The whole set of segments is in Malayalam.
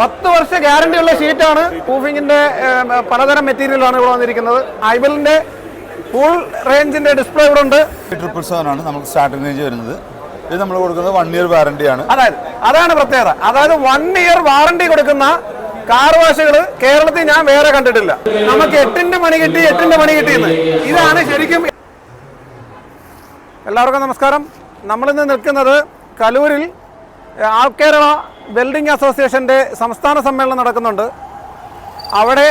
പത്ത് വർഷ ഗ്യാരണ്ടി ഉള്ള ഷീറ്റാണ് പ്രൂഫിങ്ങിന്റെ പലതരം മെറ്റീരിയലാണ് ഇവിടെ വന്നിരിക്കുന്നത്. ഐബലിന്റെ ഫുൾ റേഞ്ചിന്റെ ഡിസ്പ്ലേ ഇവിടെ ഉണ്ട്. ട്രിപ്പിൾ സെവൻ ആണ് നമുക്ക് സ്റ്റാർട്ടിംഗ് റേഞ്ച് വരുന്നത്. ഇത് നമ്മൾ കൊടുക്കുന്നത് വൺ ഇയർ വാറണ്ടി ആണ്. അതായത് അതാണ് പ്രത്യേകത. അതായത് വൺ ഇയർ വാറണ്ടി കൊടുക്കുന്ന കാർ വാഷുകൾ കേരളത്തിൽ ഞാൻ വേറെ കണ്ടിട്ടില്ല. നമുക്ക് എട്ടിന്റെ മണി കിട്ടി എട്ടിന്റെ മണി കിട്ടിയെന്ന്. ഇതാണ് ശരിക്കും എല്ലാവർക്കും നമസ്കാരം. നമ്മളിന്ന് നിൽക്കുന്നത് കലൂരിൽ ആ ആൾ കേരള വെൽഡിംഗ് അസോസിയേഷന്റെ സംസ്ഥാന സമ്മേളനം നടക്കുന്നുണ്ട്. അവിടെ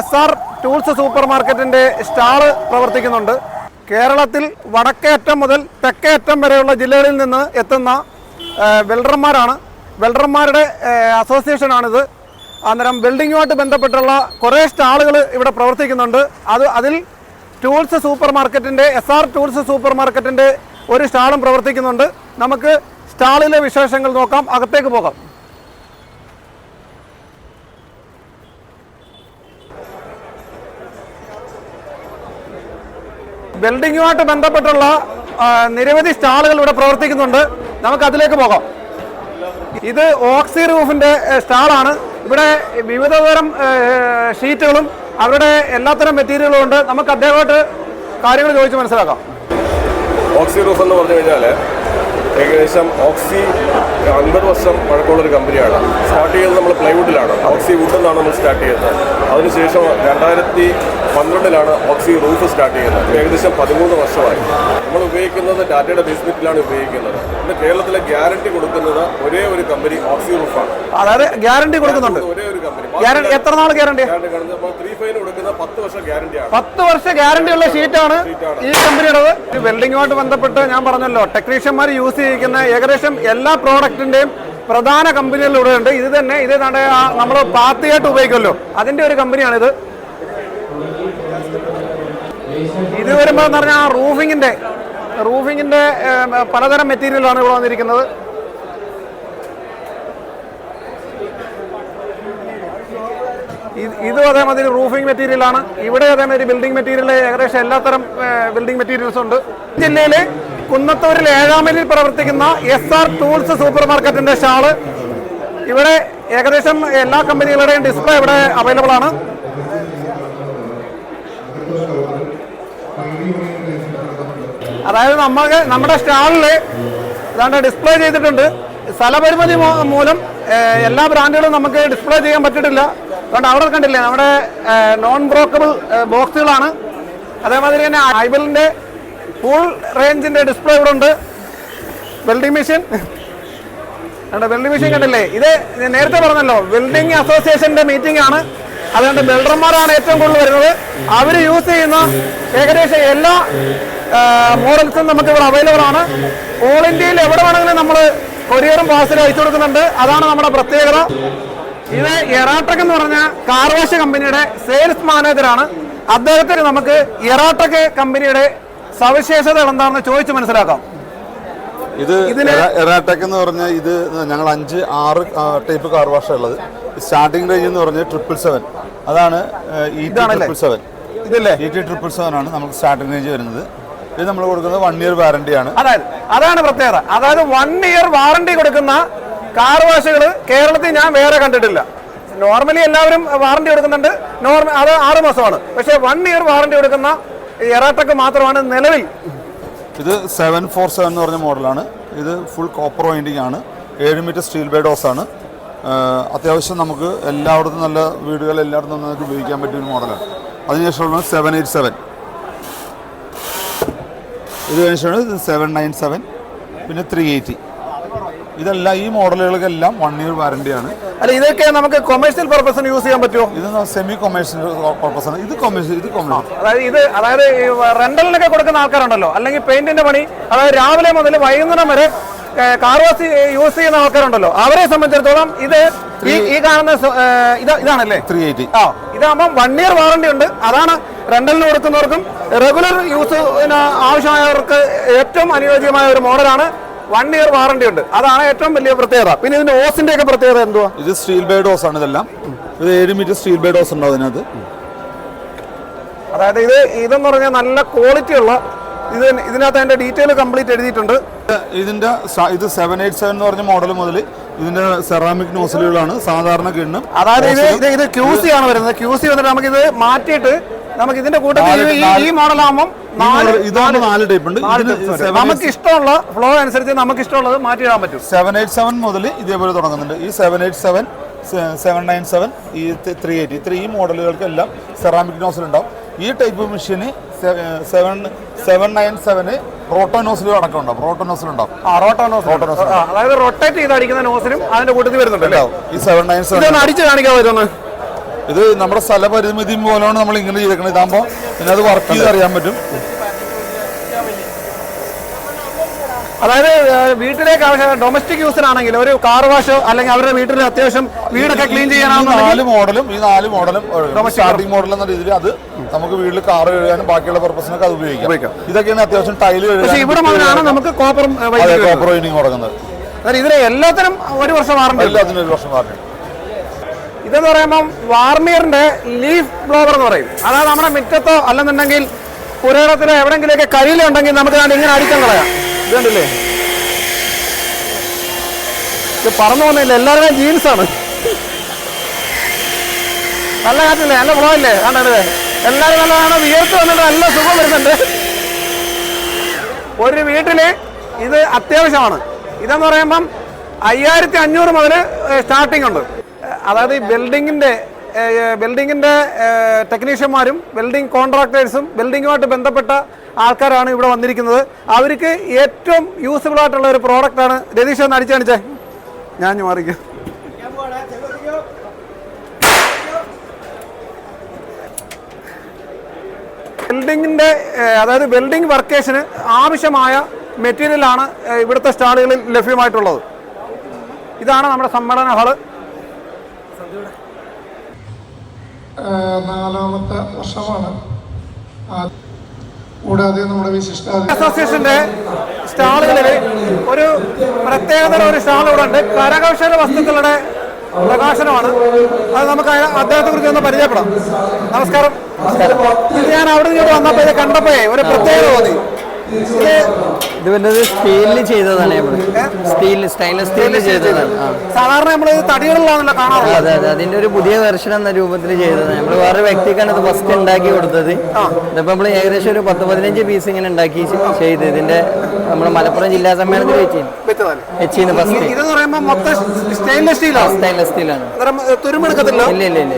എസ് ആർ ടൂൾസ് സൂപ്പർ മാർക്കറ്റിന്റെ സ്റ്റാൾ പ്രവർത്തിക്കുന്നുണ്ട്. കേരളത്തിൽ വടക്കേ അറ്റം മുതൽ തെക്കേ അറ്റം വരെയുള്ള ജില്ലകളിൽ നിന്ന് എത്തുന്ന വെൽഡർമാരാണ്. വെൽഡർമാരുടെ അസോസിയേഷനാണിത്. അന്നേരം വെൽഡിങ്ങുമായിട്ട് ബന്ധപ്പെട്ടുള്ള കുറേ സ്റ്റാളുകൾ ഇവിടെ പ്രവർത്തിക്കുന്നുണ്ട്. അത് അതിൽ ടൂൾസ് സൂപ്പർ മാർക്കറ്റിന്റെ എസ് ആർ ടൂൾസ് സൂപ്പർ മാർക്കറ്റിന്റെ ഒരു സ്റ്റാളും പ്രവർത്തിക്കുന്നുണ്ട്. നമുക്ക് സ്റ്റാളിലെ വിശേഷങ്ങൾ നോക്കാം അകത്തേക്ക് പോകാം. ബിൽഡിങ്ങുമായിട്ട് ബന്ധപ്പെട്ടുള്ള നിരവധി സ്റ്റാളുകൾ ഇവിടെ പ്രവർത്തിക്കുന്നുണ്ട്. നമുക്ക് അതിലേക്ക് പോകാം. ഇത് ഓക്സി റൂഫിന്റെ സ്റ്റാളാണ്. ഇവിടെ വിവിധ തരം ഷീറ്റുകളും അവരുടെ എല്ലാത്തരം മെറ്റീരിയലുകളും ഉണ്ട്. നമുക്ക് അദ്ദേഹമായിട്ട് കാര്യങ്ങൾ ചോദിച്ച് മനസ്സിലാക്കാം. ഓക്സി റൂഫ് എന്ന് പറഞ്ഞു കഴിഞ്ഞാൽ ഏകദേശം ഓക്സി അൻപത് വർഷം പഴക്കമുള്ളൊരു കമ്പനിയാണ്. സ്റ്റാർട്ട് ചെയ്തത് നമ്മൾ പ്ലൈവുഡിലാണ് ഓക്സി വുഡ് എന്നാണ് നമ്മൾ സ്റ്റാർട്ട് ചെയ്തത് അതിനുശേഷം രണ്ടായിരത്തി പന്ത്രണ്ടിലാണ് ഓക്സി റൂഫ് സ്റ്റാർട്ട് ചെയ്യുന്നത്. ഏകദേശം പതിമൂന്ന് വർഷമായി. നമ്മൾ ഉപയോഗിക്കുന്നത് ടാറ്റയുടെ ബേസ്മെന്റിലാണ് ഉപയോഗിക്കുന്നത്. ഇന്ന് കേരളത്തിലെ ഗ്യാരണ്ടി കൊടുക്കുന്നത് ഒരേ ഒരു കമ്പനി ഓക്സി റൂഫാണ് അതായത് ഗ്യാരണ്ടി കൊടുക്കുന്നുണ്ട്. ഒരേ ഒരു കമ്പനി. എത്ര നാൾ ഗ്യാരണ്ടി ത്രീ ഫൈവ് കൊടുക്കുന്ന പത്ത് വർഷം ഗ്യാരണ്ടിയാണ് പത്ത് വർഷം ഗ്യാരണ്ടി ഉള്ള ഷീറ്റാണ് ഈ കമ്പനിയുടേത്. വെൽഡിംഗുമായിട്ട് വെൽഡിങ്ങുമായിട്ട് ബന്ധപ്പെട്ട് ഞാൻ പറഞ്ഞല്ലോ ടെക്നീഷ്യന്മാർ യൂസ് ചെയ്യുന്ന ഏകദേശം എല്ലാ പ്രോഡക്റ്റിന്റെയും പ്രധാന കമ്പനികളിലൂടെ ഉണ്ട് ഇത് തന്നെ ഇത് നമ്മൾ പാത്തിയായിട്ട് ഉപയോഗിക്കുമല്ലോ. അതിന്റെ ഒരു കമ്പനിയാണിത്. ഇത് വരുമ്പോൾ എന്ന് പറഞ്ഞാൽ റൂഫിങ്ങിന്റെ റൂഫിങ്ങിന്റെ പലതരം മെറ്റീരിയലാണ് ഇവിടെ വന്നിരിക്കുന്നത്. ഇത് അതേമാതിരി റൂഫിംഗ് മെറ്റീരിയലാണ്. ഇവിടെ അതേമാതിരി ബിൽഡിംഗ് മെറ്റീരിയൽ ഏകദേശം എല്ലാത്തരം ബിൽഡിംഗ് മെറ്റീരിയൽസ് ഉണ്ട് ജില്ലയിലെ കുന്നത്തൂരിൽ ഏഴാമലിൽ പ്രവർത്തിക്കുന്ന എസ് ആർ ടൂൾസ് സൂപ്പർ മാർക്കറ്റിന്റെ ഷാൾ. ഇവിടെ ഏകദേശം എല്ലാ കമ്പനികളുടെയും ഡിസ്പ്ലേ ഇവിടെ അവൈലബിൾ ആണ്. അതായത് നമ്മൾ നമ്മുടെ സ്റ്റാളിൽ ഇതാണ്ട് ഡിസ്പ്ലേ ചെയ്തിട്ടുണ്ട്. സ്ഥലപരിമിതി മൂലം എല്ലാ ബ്രാൻഡുകളും നമുക്ക് ഡിസ്പ്ലേ ചെയ്യാൻ പറ്റിയിട്ടില്ല. അതുകൊണ്ട് അവിടെ കണ്ടില്ലേ നമ്മുടെ നോൺ ബ്രോക്കബിൾ ബോക്സുകളാണ് അതേമാതിരി തന്നെ ഐബലിന്റെ ഫുൾ റേഞ്ചിന്റെ ഡിസ്പ്ലേ ഇവിടെ ഉണ്ട് വെൽഡിംഗ് മെഷീൻ അതുകൊണ്ട് വെൽഡിംഗ് മെഷീൻ കണ്ടില്ലേ? ഇത് നേരത്തെ പറഞ്ഞല്ലോ വെൽഡിംഗ് അസോസിയേഷന്റെ മീറ്റിംഗ് ആണ്. അതുകൊണ്ട് ബിൽഡർമാരാണ് ഏറ്റവും കൂടുതൽ വരുന്നത്. അവർ യൂസ് ചെയ്യുന്ന ഏകദേശം എല്ലാ മോഡൽസും നമുക്ക് ഇവിടെ അവൈലബിൾ ആണ്. ഓൾ ഇന്ത്യയിൽ എവിടെ വേണമെങ്കിലും നമ്മൾ കൊറിയറും പാസിലും അയച്ചു കൊടുക്കുന്നുണ്ട്. അതാണ് നമ്മുടെ പ്രത്യേകത. ഇത് എറാട്ടക് എന്ന് പറഞ്ഞ കാർ വാഷ് കമ്പനിയുടെ സെയിൽസ് മാനേജറാണ് അദ്ദേഹത്തിന് നമുക്ക് എറാട്ടക് കമ്പനിയുടെ സവിശേഷതകൾ എന്താണെന്ന് ചോദിച്ച് മനസ്സിലാക്കാം. ഇത് എറാടെക് എന്ന് പറഞ്ഞാൽ ഇത് ഞങ്ങൾ അഞ്ച് ആറ് ടൈപ്പ് കാർ വാഷ് ഉള്ളത്. സ്റ്റാർട്ടിംഗ് റേഞ്ച് എന്ന് പറഞ്ഞാൽ ട്രിപ്പിൾ സെവൻ അതാണ് ഈ? ട്രിപ്പിൾ സെവൻ ഇതല്ലേ? ഈ ട്രിപ്പിൾ സെവൻ ആണ് നമുക്ക് സ്റ്റാർട്ടിംഗ് റേഞ്ച് വരുന്നത്. ഇത് നമ്മൾ കൊടുക്കുന്നത് വൺ ഇയർ വാറണ്ടി ആണ്. അതായത് അതാണ് പ്രത്യേകത. അതായത് വൺ ഇയർ വാറണ്ടി കൊടുക്കുന്ന കാർ വാഷുകൾ കേരളത്തിൽ ഞാൻ വേറെ കണ്ടിട്ടില്ല. നോർമലി എല്ലാവരും വാറണ്ടി കൊടുക്കുന്നുണ്ട്. നോർമൽ അത് ആറ് മാസമാണ്. പക്ഷേ വൺ ഇയർ വാറണ്ടി കൊടുക്കുന്ന എറാട്ടക്ക് മാത്രമാണ് നിലവിൽ. ഇത് സെവൻ ഫോർ സെവൻ എന്ന് പറഞ്ഞ മോഡലാണ്. ഇത് ഫുൾ കോപ്പർ വൈൻഡിങ് ആണ്. ഏഴ് മീറ്റർ സ്റ്റീൽ ബൈ ഡോസ് ആണ്. അത്യാവശ്യം നമുക്ക് എല്ലായിടത്തും നല്ല വീടുകൾ എല്ലായിടത്തും നമുക്ക് ഉപയോഗിക്കാൻ പറ്റിയ ഒരു മോഡലാണ്. അതിനുശേഷമുള്ള സെവൻ എയ്റ്റ് സെവൻ ഇത് കഴിഞ്ഞാണ് സെവൻ നയൻ സെവൻ പിന്നെ ത്രീ എയ്റ്റി ഇതെല്ലാം ഈ മോഡലുകൾക്കെല്ലാം വൺ ഇയർ വാറണ്ടിയാണ് അല്ല ഇതൊക്കെ നമുക്ക് കൊമേഴ്സ്യൽ പർപ്പസിന് യൂസ് ചെയ്യാൻ പറ്റുമോ? ഇത് സെമി കൊമേഴ്സ്യൽ പർപ്പസ് ആണ്. ഇത് കൊമേഴ്സ്യൽ ഇത് കൊമേഴ്സ് അതായത് ഇത് അതായത് റെന്റലിനൊക്കെ കൊടുക്കുന്ന ആൾക്കാരുണ്ടല്ലോ. അല്ലെങ്കിൽ പെയിന്റിന്റെ പണി അതായത് രാവിലെ മുതൽ വൈകുന്നേരം വരെ കാർ വാഷ് യൂസ് ചെയ്യുന്ന ആൾക്കാരുണ്ടല്ലോ. അവരെ സംബന്ധിച്ചിടത്തോളം ഇത് ഈ കാണുന്ന ഇതാണല്ലേ? ത്രീ എയ്റ്റി ആ ഇതാകുമ്പോൾ വൺ ഇയർ വാറണ്ടി ഉണ്ട്. അതാണ് റെന്റലിന് കൊടുക്കുന്നവർക്കും റെഗുലർ യൂസിന് ആവശ്യമായവർക്ക് ഏറ്റവും അനുയോജ്യമായ ഒരു മോഡലാണ് വൺ ഇയർ വാറണ്ടി ഉണ്ട്. അതാണ് ഏറ്റവും വലിയ പ്രത്യേകത. പിന്നെ ഇതിന്റെ ഓസിന്റെ ഒക്കെ പ്രത്യേകത എന്തുവാ? ഇത് സ്റ്റീൽ ബേഡ് ഓസ് ആണ് ഇതെല്ലാം. ഇത് ഏഴ് മീറ്റർ സ്റ്റീൽ ബേഡ് ഓസ് ഉണ്ടാവും അതിനകത്ത്? അതായത് ഇത് ഇതെന്ന് പറഞ്ഞാൽ നല്ല ക്വാളിറ്റി ഉള്ള ഇത് ഇതിനകത്ത് അതിന്റെ ഡീറ്റെയിൽ കംപ്ലീറ്റ് എഴുതിയിട്ടുണ്ട്. ഇതിന്റെ ഇത് സെവൻ എയ്റ്റ് സെവൻ എന്ന് പറഞ്ഞ മോഡൽ മുതൽ ഇതിന്റെ സെറാമിക് നോസിലുകളാണ് സാധാരണ കിണ്ണും. അതായത് ഇത് ഇത് ക്യൂസി ആണ് വരുന്നത്. ക്യൂസി വന്നിട്ട് നമുക്ക് ഇത് മാറ്റിയിട്ട് നമുക്ക് ഇതിന്റെ കൂട്ടത്തിൽ ഈ- മോഡലാകുമ്പോൾ ഇതാണ് നാല് ടൈപ്പ് ഉണ്ട്. നമുക്ക് ഇഷ്ടമുള്ള ഫ്ലോ അനുസരിച്ച് നമുക്ക് ഇഷ്ടമുള്ളത് മാറ്റിയിടാൻ പറ്റും. സെവൻ എയ്റ്റ് സെവൻ മുതൽ ഇതേപോലെ തുടങ്ങുന്നുണ്ട്. ഈ seven eight seven seven nine seven ഈ ത്രീ എയ്റ്റ് ഇത്ര ഈ മോഡലുകൾക്ക് മോഡലുകൾക്കെല്ലാം സെറാമിക് നോസൽ ഉണ്ടാവും. ഈ ടൈപ്പ് മെഷീന് സെവൻ സെവൻ നയൻ സെവന് റോട്ടോ നോസിലും അടക്കം ഉണ്ടാവും. റോട്ടോ നോസിൽ ഉണ്ടാവും. അതായത് റൊട്ടേറ്റ് ചെയ്ത് അടിക്കുന്ന നോസിനും അതിന്റെ കൂട്ടത്തിൽ വരുന്നുണ്ട് അല്ലേ? ഈ സെവൻ നയൻ സെവൻ അടിച്ച് കാണിക്കാൻ വരുന്നത് ഇത് നമ്മുടെ സ്ഥലപരിമിതി പോലെയാണ് നമ്മൾ ഇങ്ങനെ ചെയ്തേക്കുന്നത് ഇതാകുമ്പോൾ പിന്നെ അത് വർക്ക് ചെയ്ത് അറിയാൻ പറ്റും. അതായത് വീട്ടിലേക്ക് ആവശ്യം ഡൊമസ്റ്റിക് യൂസിനാണെങ്കിൽ ഒരു കാർ വാഷോ അല്ലെങ്കിൽ അവരുടെ വീട്ടിൽ അത്യാവശ്യം വീടൊക്കെ ക്ലീൻ ചെയ്യാനാണ് നാല് മോഡലും ഈ നാല് മോഡലും സ്റ്റാർട്ടിംഗ് മോഡൽ എന്ന രീതിയിൽ അത് നമുക്ക് വീട്ടിൽ കാർ കഴുകാനും ബാക്കിയുള്ള പർപ്പസിനൊക്കെ അത് ഉപയോഗിക്കാം. ഇതൊക്കെയാണ് അത്യാവശ്യം ടൈൽ പക്ഷെ ഇവിടെ മുതലാണ് നമുക്ക് അതെ കോപ്പർ വൈനിങ് തുടങ്ങുന്നത് അതായത് ഇതിലെ എല്ലാത്തിനും ഒരു വർഷം വാറണ്ടി എല്ലാത്തിനും ഒരു വർഷം വാറണ്ടി ഇതെന്ന് പറയുമ്പം വാർമിയറിന്റെ ലീഫ് ബ്ലോവർ എന്ന് പറയും. അതായത് നമ്മുടെ മുറ്റത്തോ അല്ലെന്നുണ്ടെങ്കിൽ പുരയിടത്തിലോ എവിടെങ്കിലുമൊക്കെ കരിയിലുണ്ടെങ്കിൽ നമുക്ക് ഞാൻ ഇങ്ങനെ അടിക്കാൻ കളയാം. ഇത് കണ്ടില്ലേ? ഇത് പറഞ്ഞു പോകുന്നില്ല എല്ലാവരുടെയും ജീൻസ് ആണ്. നല്ല കാറ്റില്ലേ? നല്ല ഫ്ലോ ഇല്ലേ കണ്ടത് എല്ലാവരും നല്ലതാണ്? വിയർത്ത് വന്നിട്ട് നല്ല സുഖം വരുന്നുണ്ട്. ഒരു വീട്ടിൽ ഇത് അത്യാവശ്യമാണ്. ഇതെന്ന് പറയുമ്പം അയ്യായിരത്തി അഞ്ഞൂറ് മുതൽ സ്റ്റാർട്ടിംഗ് ഉണ്ട്. അതായത് ഈ ബിൽഡിങ്ങിന്റെ ബിൽഡിങ്ങിന്റെ ടെക്നീഷ്യന്മാരും ബിൽഡിംഗ് കോൺട്രാക്ടേഴ്സും ബിൽഡിങ്ങുമായിട്ട് ബന്ധപ്പെട്ട ആൾക്കാരാണ് ഇവിടെ വന്നിരിക്കുന്നത്. അവർക്ക് ഏറ്റവും യൂസ്ഫുൾ ആയിട്ടുള്ള ഒരു പ്രോഡക്റ്റാണ് രതീഷ് ഒന്ന് അടിച്ചു കാണിച്ചേ. ഞാൻ മാറിക്കും. ബിൽഡിങ്ങിന്റെ അതായത് ബിൽഡിംഗ് വർക്കേഴ്സിന് ആവശ്യമായ മെറ്റീരിയലാണ് ഇവിടുത്തെ സ്റ്റാളുകളിൽ ലഭ്യമായിട്ടുള്ളത്. ഇതാണ് നമ്മുടെ സമ്മേളന ഹാൾ നാലാമത്തെ വർഷമാണ്. കൂടാതെ നമ്മുടെ വിശിഷ്ടാതി അസോസിയേഷന്റെ സ്റ്റാളുകളിൽ ഒരു പ്രത്യേകത ഒരു സ്റ്റാൾ ഇവിടെ ഉണ്ട്. കരകൗശല വസ്തുക്കളുടെ പ്രകാശനമാണ്. അത് നമുക്ക് അദ്ദേഹത്തെ കുറിച്ച് ഒന്ന് പരിചയപ്പെടാം. നമസ്കാരം. ഞാൻ അവിടെ നിന്ന് വന്നപ്പോൾ ഇത് കണ്ടപ്പോഴേ ഒരു പ്രത്യേകത തോന്നി. ഇത് ഇത് സ്റ്റീലിൽ ചെയ്തതാണ് നമ്മൾ സ്റ്റീൽ സ്റ്റൈൻലെസ് സ്റ്റീലിൽ ചെയ്തതാണ്. സാധാരണ നമ്മൾ തടികളിലാണല്ലോ കാണാറുള്ളത്. അതെ അതെ. അതിന്റെ ഒരു പുതിയ വെർഷൻ എന്ന രൂപത്തിൽ ചെയ്തതാണ്. നമ്മൾ വേറെ വ്യക്തിക്കാണ് ഇത് ഫസ്റ്റ് ഉണ്ടാക്കി കൊടുത്തത്. ഇതിപ്പോ നമ്മൾ ഏകദേശം ഒരു പത്ത് പതിനഞ്ച് പീസ് ഇങ്ങനെ ഉണ്ടാക്കി ചെയ്ത് ഇതിന്റെ നമ്മുടെ മലപ്പുറം ജില്ലാ സമ്മേളനത്തിൽ വെച്ച്. വെച്ചിന് ഫസ്റ്റ് സ്റ്റെയിൻലെസ് സ്റ്റീലാണ് ഇല്ല ഇല്ല ഇല്ല.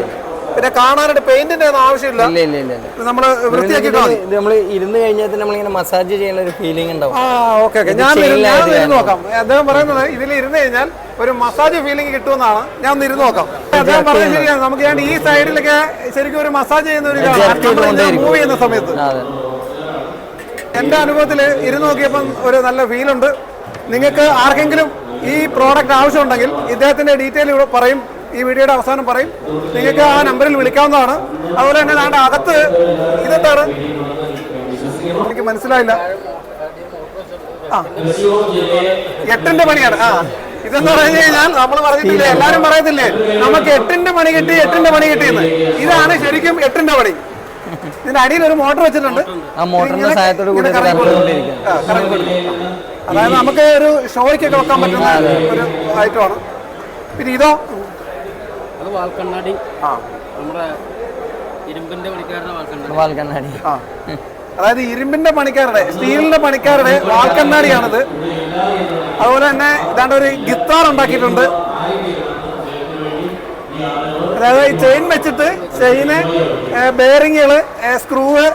പിന്നെ കാണാനായിട്ട് പെയിന്റിന്റെ ഒന്നും ആവശ്യമില്ല. ഇല്ല ഇല്ല ഇല്ല ഇല്ല. നമ്മൾ വൃത്തിയാക്കി ഇത് നമ്മൾ ഇരുന്ന് കഴിഞ്ഞാൽ നമ്മളിങ്ങനെ മസാജ് ചെയ്യുന്ന ഒരു ഫീലിംഗ് ഉണ്ടാവും. ആ ഓക്കെ ഓക്കെ. ഞാൻ ഇരുന്ന് ഞാൻ ഇരുന്ന് നോക്കാം. അദ്ദേഹം പറയുന്നത് ഇതിൽ ഇരുന്ന് കഴിഞ്ഞാൽ ഒരു മസാജ് ഫീലിംഗ് കിട്ടുമെന്നാണ്. ഞാൻ ഒന്ന് ഇരുന്ന് നോക്കാം. അദ്ദേഹം പറഞ്ഞത് ശരിയാണ്. നമുക്ക് ഞാൻ ഈ സൈഡിലൊക്കെ ശരിക്കും ഒരു മസാജ് ചെയ്യുന്ന ഒരു ഇതാണ്. മൂവ് ചെയ്യുന്ന സമയത്ത്. എന്റെ അനുഭവത്തിൽ ഇരുന്ന് നോക്കിയപ്പം ഒരു നല്ല ഫീൽ ഉണ്ട്. നിങ്ങൾക്ക് ആർക്കെങ്കിലും ഈ പ്രോഡക്റ്റ് ആവശ്യമുണ്ടെങ്കിൽ ഇദ്ദേഹത്തിന്റെ ഡീറ്റെയിൽ ഇവിടെ പറയും. ഈ വീഡിയോയുടെ അവസാനം പറയും. നിങ്ങൾക്ക് ആ നമ്പറിൽ വിളിക്കാവുന്നതാണ്. അതുപോലെ തന്നെ നാണ്ട് അകത്ത് ഇതെന്താണ്? എനിക്ക് മനസ്സിലായില്ല. ആ. എട്ടിന്റെ പണിയാണ്. ആ. ഇതെന്ന് പറഞ്ഞു കഴിഞ്ഞാൽ നമ്മൾ പറഞ്ഞിട്ടില്ലേ? എല്ലാരും പറയത്തില്ലേ? നമുക്ക് എട്ടിന്റെ പണി കിട്ടി എട്ടിന്റെ പണി കിട്ടിയെന്ന്. ഇതാണ് ശരിക്കും എട്ടിന്റെ പണി. ഇതിന്റെ അടിയിൽ ഒരു മോട്ടർ വെച്ചിട്ടുണ്ട്. ആ മോട്ടറിന്റെ സഹായത്തോട് കൂടി. അതായത് നമുക്ക് ഒരു ഷോയ്ക്കൊക്കെ വെക്കാൻ പറ്റുന്ന ഒരു ഐറ്റമാണ്. പിന്നെ ഇതോ? അത് വാൽക്കണ്ണാടി. ആ. നമ്മുടെ ഇരുമ്പിന്റെ പണിക്കാരുടെ വാൽക്കണ്ണാടി. വാൽക്കണ്ണാടി. ആ. അതായത് ഇരുമ്പിന്റെ പണിക്കാരുടെ സ്റ്റീലിന്റെ പണിക്കാരുടെ വാൽക്കണ്ണാടിയാണിത്. അതുപോലെ തന്നെ ഇതാണ്ട് ഒരു ഗിത്താർ ഉണ്ടാക്കിയിട്ടുണ്ട്. അതായത് ഈ ചെയിൻ വെച്ചിട്ട് ചെയിന് ബെയറിങ്ങുകൾ സ്ക്രൂവ്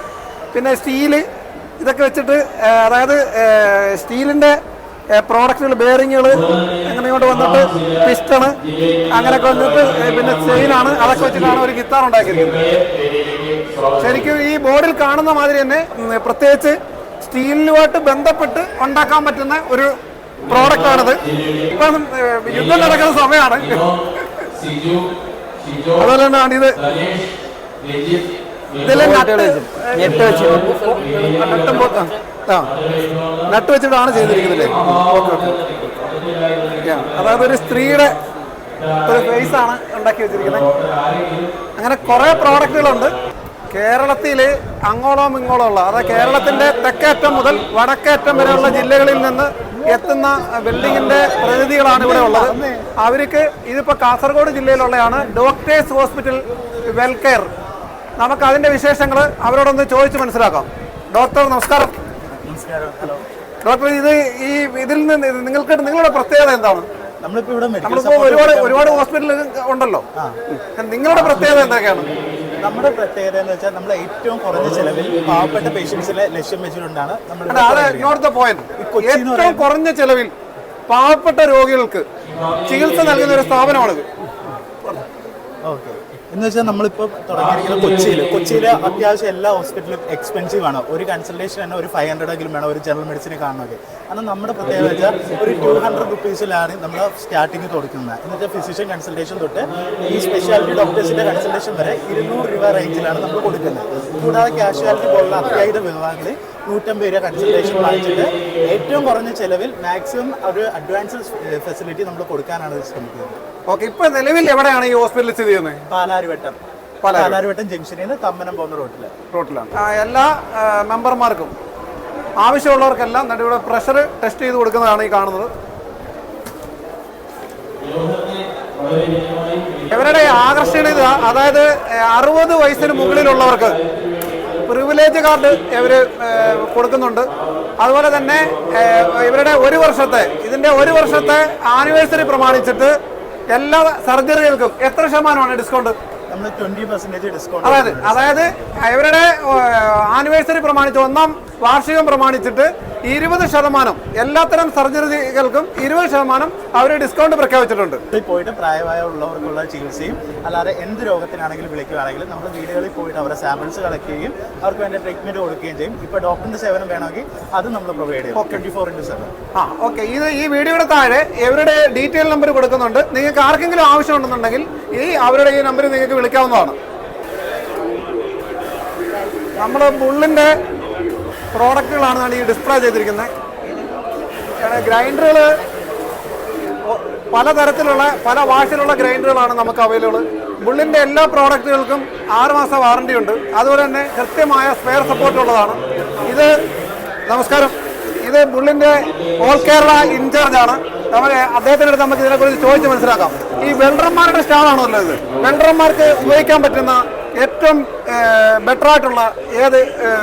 പിന്നെ സ്റ്റീൽ ഇതൊക്കെ വെച്ചിട്ട് അതായത് സ്റ്റീലിന്റെ പ്രോഡക്റ്റുകൾ ബെയറിങ്ങുകൾ അങ്ങനെ ഇങ്ങോട്ട് വന്നിട്ട് പിസ്റ്റണ് അങ്ങനെയൊക്കെ വന്നിട്ട് പിന്നെ ചെയിനാണ് അതൊക്കെ വെച്ചിട്ടാണ് ഒരു ഗിത്താർ ഉണ്ടാക്കിയിരിക്കുന്നത് ശരിക്കും ഈ ബോർഡിൽ കാണുന്ന മാതിരി തന്നെ പ്രത്യേകിച്ച് സ്റ്റീലുമായിട്ട് ബന്ധപ്പെട്ട് ഉണ്ടാക്കാൻ പറ്റുന്ന ഒരു പ്രോഡക്റ്റ് ആണിത്. ഇപ്പം യുദ്ധം നടക്കുന്ന സമയമാണ്. അതുപോലെ തന്നെയാണ് ഇത് ഇതിലെ നട്ട് വെച്ച് നട്ടും ആ. നട്ട് വെച്ചിട്ടാണ് ചെയ്തിരിക്കുന്നത്. Okay okay. അതായത് ഒരു സ്ത്രീയുടെ ഒരു ഫേസ് ആണ് ഉണ്ടാക്കി വെച്ചിരിക്കുന്നത്. അങ്ങനെ കുറെ പ്രോഡക്റ്റുകളുണ്ട് കേരളത്തിൽ അങ്ങോളം ഇങ്ങോളം ഉള്ള അതായത് കേരളത്തിന്റെ തെക്കേറ്റം മുതൽ വടക്കേറ്റം വരെയുള്ള ജില്ലകളിൽ നിന്ന് എത്തുന്ന ബിൽഡിങ്ങിന്റെ പ്രതിനിധികളാണ് ഇവിടെ ഉള്ളത്. അവർക്ക് ഇതിപ്പോ കാസർഗോഡ് ജില്ലയിലുള്ളതാണ് ഡോക്ടേഴ്സ് ഹോസ്പിറ്റൽ വെൽകെയർ. നമുക്ക് അതിന്റെ വിശേഷങ്ങൾ അവരോടൊന്ന് ചോദിച്ച് മനസ്സിലാക്കാം. ഡോക്ടർ നമസ്കാരം. ഡോക്ടർ ഇത് ഈ ഇതിൽ നിന്ന് നിങ്ങൾക്ക് നിങ്ങളുടെ പ്രത്യേകത എന്താണ്? നമ്മളിപ്പോ ഇവിടെ നമ്മളിപ്പോ ഒരുപാട് ഒരുപാട് ഹോസ്പിറ്റലുകൾ ഉണ്ടല്ലോ. നിങ്ങളുടെ പ്രത്യേകത എന്തൊക്കെയാണ്? നമ്മുടെ പ്രത്യേകത എന്ന് വെച്ചാൽ നമ്മൾ ഏറ്റവും കുറഞ്ഞ ചെലവിൽ പാവപ്പെട്ട പേഷ്യൻസിലെ ലക്ഷ്യം വെച്ചുകൊണ്ടാണ് നമ്മൾ ഏറ്റവും കുറഞ്ഞ ചെലവിൽ പാവപ്പെട്ട രോഗികൾക്ക് ചികിത്സ നൽകുന്ന ഒരു സ്ഥാപനമാണിത്. ഓക്കെ. എന്ന് വെച്ചാൽ നമ്മളിപ്പോൾ തുടങ്ങിയിരിക്കുന്നത് കൊച്ചിയിൽ കൊച്ചിയിൽ അത്യാവശ്യം എല്ലാ ഹോസ്പിറ്റലും എക്സ്പെൻസീവ് ആണ്. ഒരു കൺസൾട്ടേഷൻ തന്നെ ഒരു ഫൈവ് ഹൺഡ്രഡ് എങ്കിലും വേണം ഒരു ജനറൽ മെഡിസിനെ കാണണമെങ്കിൽ അന്ന് നമ്മുടെ പ്രത്യേകത വെച്ചാൽ ഒരു ടു ഹൺഡ്രഡ് റുപ്പീസിലാണ് നമ്മൾ സ്റ്റാർട്ടിങ് കൊടുക്കുന്നത്. എന്ന് വെച്ചാൽ ഫിസിഷ്യൻ കൺസൾട്ടേഷൻ തൊട്ട് ഈ സ്പെഷ്യാലിറ്റി ഡോക്ടേഴ്സിന്റെ കൺസൾട്ടേഷൻ വരെ ഇരുന്നൂറ് രൂപ റേഞ്ചിലാണ് നമ്മൾ കൊടുക്കുന്നത്. കൂടാതെ കാഷ്വാലിറ്റി പോലുള്ള അത്യാഹിത വിഭാഗങ്ങളിൽ നൂറ്റമ്പത് രൂപ കൺസൾട്ടേഷൻ വാങ്ങിച്ചിട്ട് ഏറ്റവും കുറഞ്ഞ ചിലവിൽ മാക്സിമം ഒരു അഡ്വാൻസ് ഫെസിലിറ്റി നമ്മൾ കൊടുക്കാനാണ് ശ്രമിക്കുന്നത്. ഓക്കെ ഇപ്പൊ നിലവിൽ എവിടെയാണ് ഈ ഹോസ്പിറ്റൽ സ്ഥിതി ചെയ്യുന്നത്? പാലാരിവട്ടം. പാലാരിവട്ടം. ജംഗ്ഷനിൽ നിന്ന് തമ്മനം പോകുന്ന റോട്ടിൽ റോട്ടിലാണ്. എല്ലാ മെമ്പർമാർക്കും ആവശ്യമുള്ളവർക്കെല്ലാം എന്നിട്ട് ഇവിടെ പ്രഷർ ടെസ്റ്റ് ചെയ്ത് കൊടുക്കുന്നതാണ് ഈ കാണുന്നത്. ഇവരുടെ ആകർഷണീയത അതായത് അറുപത് വയസ്സിന് മുകളിലുള്ളവർക്ക് പ്രിവിലേജ് കാർഡ് ഇവർ കൊടുക്കുന്നുണ്ട്. അതുപോലെ തന്നെ ഇവരുടെ ഒരു വർഷത്തെ ഇതിന്റെ ഒരു വർഷത്തെ ആനിവേഴ്സറി പ്രമാണിച്ചിട്ട് എല്ലാ സർജറികൾക്കും എത്ര ശതമാനമാണ് ഡിസ്കൗണ്ട് അതായത് അതായത് ഇവരുടെ ആനിവേഴ്സറി പ്രമാണിച്ച് ഒന്നാം വാർഷികം പ്രമാണിച്ചിട്ട് ഇരുപത് ശതമാനം. എല്ലാത്തരം സർജറികൾക്കും ഇരുപത് ശതമാനം അവർ ഡിസ്കൗണ്ട് പ്രഖ്യാപിച്ചിട്ടുണ്ട്. പോയിട്ട് പ്രായമായ ഉള്ളവർക്കുള്ള ചികിത്സയും അല്ലാതെ എന്ത് രോഗത്തിനാണെങ്കിലും വിളിക്കുകയാണെങ്കിലും നമ്മൾ വീടുകളിൽ പോയിട്ട് അവരുടെ സാമ്പിൾസ് കളക്ട് അവർക്ക് വേണ്ട ട്രീറ്റ്മെന്റ് കൊടുക്കുകയും ചെയ്യും. ഇപ്പൊ ഡോക്ടറിന്റെ സേവനം വേണമെങ്കിൽ അത് നമ്മൾ പ്രൊവൈഡ് ചെയ്യും. ട്വന്റി ഫോർ ഇന്റു സെവൻ ആ ഓക്കെ ഇത് ഈ വീഡിയോയുടെ താഴെ ഇവരുടെ ഡീറ്റെയിൽ നമ്പർ കൊടുക്കുന്നുണ്ട്. നിങ്ങൾക്ക് ആർക്കെങ്കിലും ആവശ്യമുണ്ടെന്നുണ്ടെങ്കിൽ ഈ അവരുടെ ഈ നമ്പർ നിങ്ങൾക്ക് വിളിക്കാവുന്നതാണ്. നമ്മുടെ ബുള്ളിന്റെ പ്രോഡക്റ്റുകളാണ് ഈ ഡിസ്പ്ലേ ചെയ്തിരിക്കുന്നത്. ഗ്രൈൻഡറുകൾ പലതരത്തിലുള്ള പല വാഷിലുള്ള ഗ്രൈൻഡറുകളാണ് നമുക്ക് അവൈലബിൾ. ബുള്ളിന്റെ എല്ലാ പ്രോഡക്റ്റുകൾക്കും ആറ് മാസം വാറണ്ടി ഉണ്ട്. അതുപോലെ തന്നെ കൃത്യമായ സ്പെയർ സപ്പോർട്ട് ഉള്ളതാണ്. ഇത് നമസ്കാരം. ഇത് ബുള്ളിന്റെ ഓൾ കേരള ഇൻചാർജ് ആണ്. നമുക്ക് അദ്ദേഹത്തിന്റെ അടുത്ത് നമുക്ക് ഇതിനെക്കുറിച്ച് ചോദിച്ച് മനസ്സിലാക്കാം. ഈ വെൽഡർമാരുടെ സ്റ്റാളാണല്ലോ ഇത്. വെൽഡർമാർക്ക് ഉപയോഗിക്കാൻ പറ്റുന്ന ഏറ്റവും ബെറ്റർ ആയിട്ടുള്ള ഏത്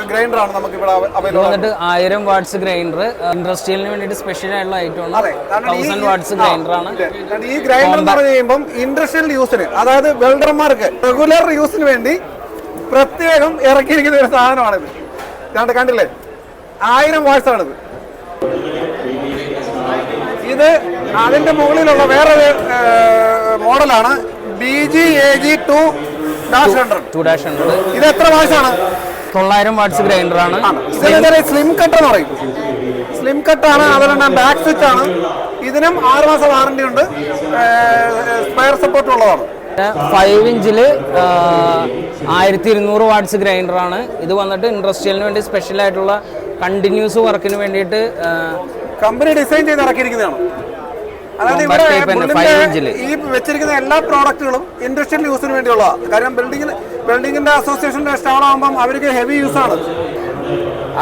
ഗ്രൈൻഡറാണ് നമുക്ക് ഇവിടെ അവൈലബിൾ വന്നിട്ട് ആയിരം വാട്ട്സ് ഗ്രൈൻഡർ ഇൻഡസ്ട്രിയലിന് വേണ്ടിയിട്ട് സ്പെഷ്യൽ ആയിട്ടുള്ള ഐറ്റം ആണ്. തൗസൻഡ് വാട്ട്സ് ഗ്രൈൻഡർ ആണ്. ഈ ഗ്രൈൻഡർ എന്ന് പറഞ്ഞു കഴിയുമ്പോൾ ഇൻഡസ്ട്രിയൽ യൂസിന് അതായത് വെൽഡർമാർക്ക് റെഗുലർ യൂസിന് വേണ്ടി പ്രത്യേകം ഇറക്കിയിരിക്കുന്ന ഒരു സാധനമാണിത്. കണ്ട് കണ്ടില്ലേ? ആയിരം വാട്സ് ആണിത്. ഇത് അതിന്റെ മുകളിലുള്ള വേറൊരു മോഡലാണ്. B G A G two two dash hundred ഇത് എത്ര വാട്സാണ് ആണ് തൊള്ളായിരം വാട്ട്സ് ഗ്രൈൻഡർ ആണ്. സ്ലിം കട്ട് എന്ന് പറയും. സ്ലിം കട്ടാണ് അതുപോലെ തന്നെ ബാക്ക് സ്വിച്ച് ആണ്. ഇതിനും ആറ് മാസം വാറണ്ടി ഉണ്ട്. സ്പയർ സപ്പോർട്ട് ഉള്ളതാണ്. ഫൈവ് ഇഞ്ചിൽ ആയിരത്തി ഇരുന്നൂറ് വാട്ട്സ് ഗ്രൈൻഡർ ആണ്. ഇത് വന്നിട്ട് ഇൻഡസ്ട്രിയലിന് വേണ്ടി സ്പെഷ്യൽ ആയിട്ടുള്ള കണ്ടിന്യൂസ് വർക്കിന് വേണ്ടിയിട്ട് കമ്പനി ഡിസൈൻ ചെയ്ത് ഇറക്കിയിരിക്കുന്നതാണ്. ഈ വെച്ചിരിക്കുന്ന എല്ലാ പ്രോഡക്റ്റുകളും ഇൻഡസ്ട്രിയൽ യൂസിന് വേണ്ടിയുള്ളതാണ് കാരണം ബിൽഡിംഗ് ബിൽഡിംഗിന്റെ അസോസിയേഷന്റെ സ്റ്റാൾ ആകുമ്പോൾ അവർക്ക് ഹെവി യൂസ് ആണ്.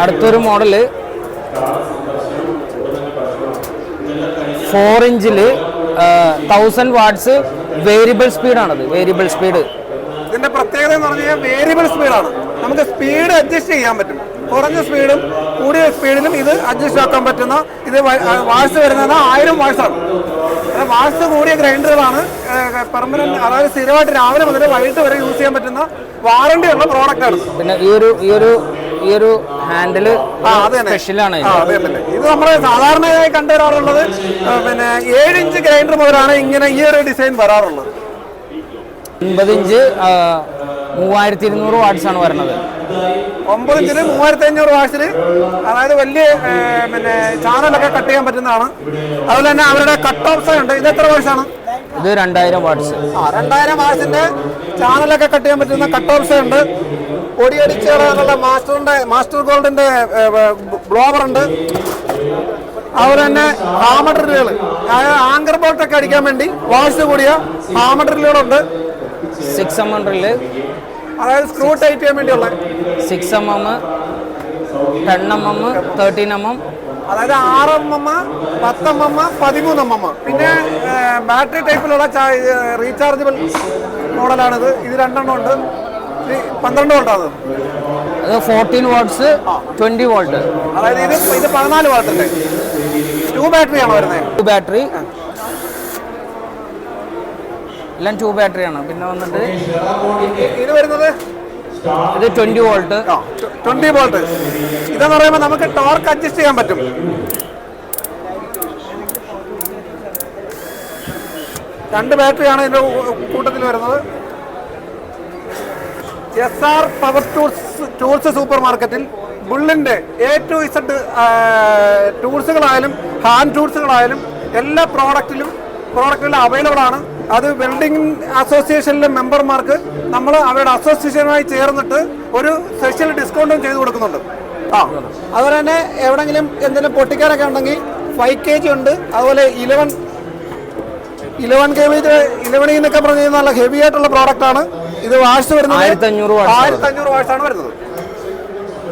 അടുത്തൊരു മോഡൽ ഫോർ ഇഞ്ചിൽ തൗസൻഡ് വാട്ട്സ് വേരിയബിൾ സ്പീഡാണത് വേരിയബിൾ സ്പീഡ് ഇതിന്റെ പ്രത്യേകത എന്ന് പറഞ്ഞാൽ വേരിയബിൾ സ്പീഡാണ് നമുക്ക് സ്പീഡ് അഡ്ജസ്റ്റ് ചെയ്യാൻ പറ്റും. കുറഞ്ഞ സ്പീഡും കൂടിയ സ്പീഡിലും ഇത് അഡ്ജസ്റ്റ് ആക്കാൻ പറ്റുന്ന ഇത് വാഴ്സ് വരുന്നത് ആയിരം വാഴ്സാണ് വാഴ്സ് കൂടിയ ഗ്രൈൻഡറുകളാണ് പെർമനന്റ് അതായത് സ്ഥിരമായിട്ട് രാവിലെ മുതൽ വൈകിട്ട് വരെ യൂസ് ചെയ്യാൻ പറ്റുന്ന വാറണ്ടി ഉള്ള പ്രോഡക്റ്റാണ് ആണ്. പിന്നെ ഈ ഒരു ഈ ഒരു ഈ ഒരു ഹാൻഡിൽ ആ, അത് തന്നെ. സ്പെഷ്യലാണ് ഇത് നമ്മൾ സാധാരണയായി കണ്ടുവരാറുള്ളത് പിന്നെ ഏഴ് ഇഞ്ച് ഗ്രൈൻഡർ മുതലാണ് ഇങ്ങനെ ഈ ഒരു ഡിസൈൻ വരാറുള്ളത്. ഒൻപത് ഇഞ്ച് മൂവായിരത്തി ഇരുന്നൂറ് വാട്ട്സ് ആണ് വരുന്നത്. ഒമ്പത് ഇഞ്ചിന് മൂവായിരത്തി അഞ്ഞൂറ് വാട്സിന് അതായത് വലിയ പിന്നെ ചാനലൊക്കെ കട്ട് ചെയ്യാൻ പറ്റുന്നതാണ്. അതുപോലെ തന്നെ അവരുടെ കട്ട് ഓപ്ഷൻ ഉണ്ട്. ഇത് എത്ര വാട്സാണ് ഇത് രണ്ടായിരം വാട്ട്സ് ആ രണ്ടായിരം വാട്സിന്റെ ചാനലൊക്കെ കട്ട് ചെയ്യാൻ പറ്റുന്ന കട്ട് ഓപ്ഷൻ ഉണ്ട്. പൊടിയടിച്ച് കളയാനുള്ള മാസ്റ്ററിന്റെ മാസ്റ്റർ ഗോൾഡിന്റെ ബ്ലോവർ ഉണ്ട്. അതുപോലെ തന്നെ ഹാമ ഡ്രില്ലുകൾ അതായത് ആങ്കർ ബോൾട്ടൊക്കെ അടിക്കാൻ വേണ്ടി വാട്സ് കൂടിയ ഹാമ ഡ്രില്ലുകളുണ്ട് സിക്സ് എം ഹൺഡ്രഡിൽ അതായത് സ്ക്രൂ ടൈറ്റ് ചെയ്യാൻ വേണ്ടിയുള്ള. Six M M ten M M thirteen M M അതായത് ആറ് എം എം പത്ത് എം എം പതിമൂന്ന് എം എം പിന്നെ ബാറ്ററി ടൈപ്പിലുള്ള റീചാർജബിൾ മോഡലാണിത് ഇത് രണ്ടെണ്ണം ഉണ്ട്. പന്ത്രണ്ട് വോൾട്ടാണ് അത് ഫോർട്ടീൻ വോൾട്ട്സ് ട്വന്റി വോൾട്ട് അതായത് ഇത് ഇത് പതിനാല് വാട്ടിന്റെ ടു ബാറ്ററിയാണ് വരുന്നത്? ടു ബാറ്ററി എല്ലാം ടു ബാറ്ററിയാണ് പിന്നെ വന്നിട്ട് ഇത് വരുന്നത് ഇത് ട്വന്റി വോൾട്ട് ട്വന്റി വോൾട്ട് ഇതെന്ന് പറയുമ്പോൾ നമുക്ക് ടോർക്ക് അഡ്ജസ്റ്റ് ചെയ്യാൻ പറ്റും. രണ്ട് ബാറ്ററിയാണ് ഇതിന്റെ കൂട്ടത്തിൽ വരുന്നത്. S R power tools tools super മാർക്കറ്റിൽ ബുള്ളിന്റെ എ ടു ഇസഡ് ടൂൾസുകളായാലും ഹാൻഡ് ടൂൾസുകളായാലും എല്ലാ പ്രോഡക്റ്റിലും പ്രോഡക്റ്റിലും അവൈലബിൾ ആണ്. അത് വെൽഡിംഗ് അസോസിയേഷനിലെ മെമ്പർമാർക്ക് നമ്മൾ അവരുടെ അസോസിയേഷനുമായി ചേർന്നിട്ട് ഒരു സ്പെഷ്യൽ ഡിസ്കൗണ്ടും ചെയ്തു കൊടുക്കുന്നുണ്ട്. ആ അതുപോലെ തന്നെ എവിടെങ്കിലും എന്തെങ്കിലും പൊട്ടിക്കാനൊക്കെ ഉണ്ടെങ്കിൽ ഫൈവ് കെ ജി ഉണ്ട്. അതുപോലെ eleven eleven K V eleven എന്നൊക്കെ പറഞ്ഞു കഴിഞ്ഞാൽ നല്ല ഹെവി ആയിട്ടുള്ള പ്രോഡക്റ്റ് ആണ്. ഇത് വാഷ് വരുന്നത് 1500 അഞ്ഞൂറ്. ആയിരത്തി അഞ്ഞൂറ് വാട്സ് ആണ് വരുന്നത്.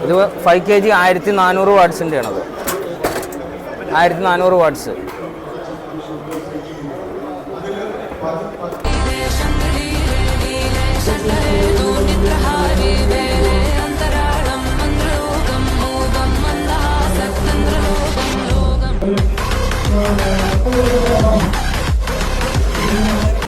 ഇത് ഫൈവ് കെ ജി ആയിരത്തി നാനൂറ് വാട്സിന്റെ ആണത് ആയിരത്തി നാനൂറ് വാട്ട്സ്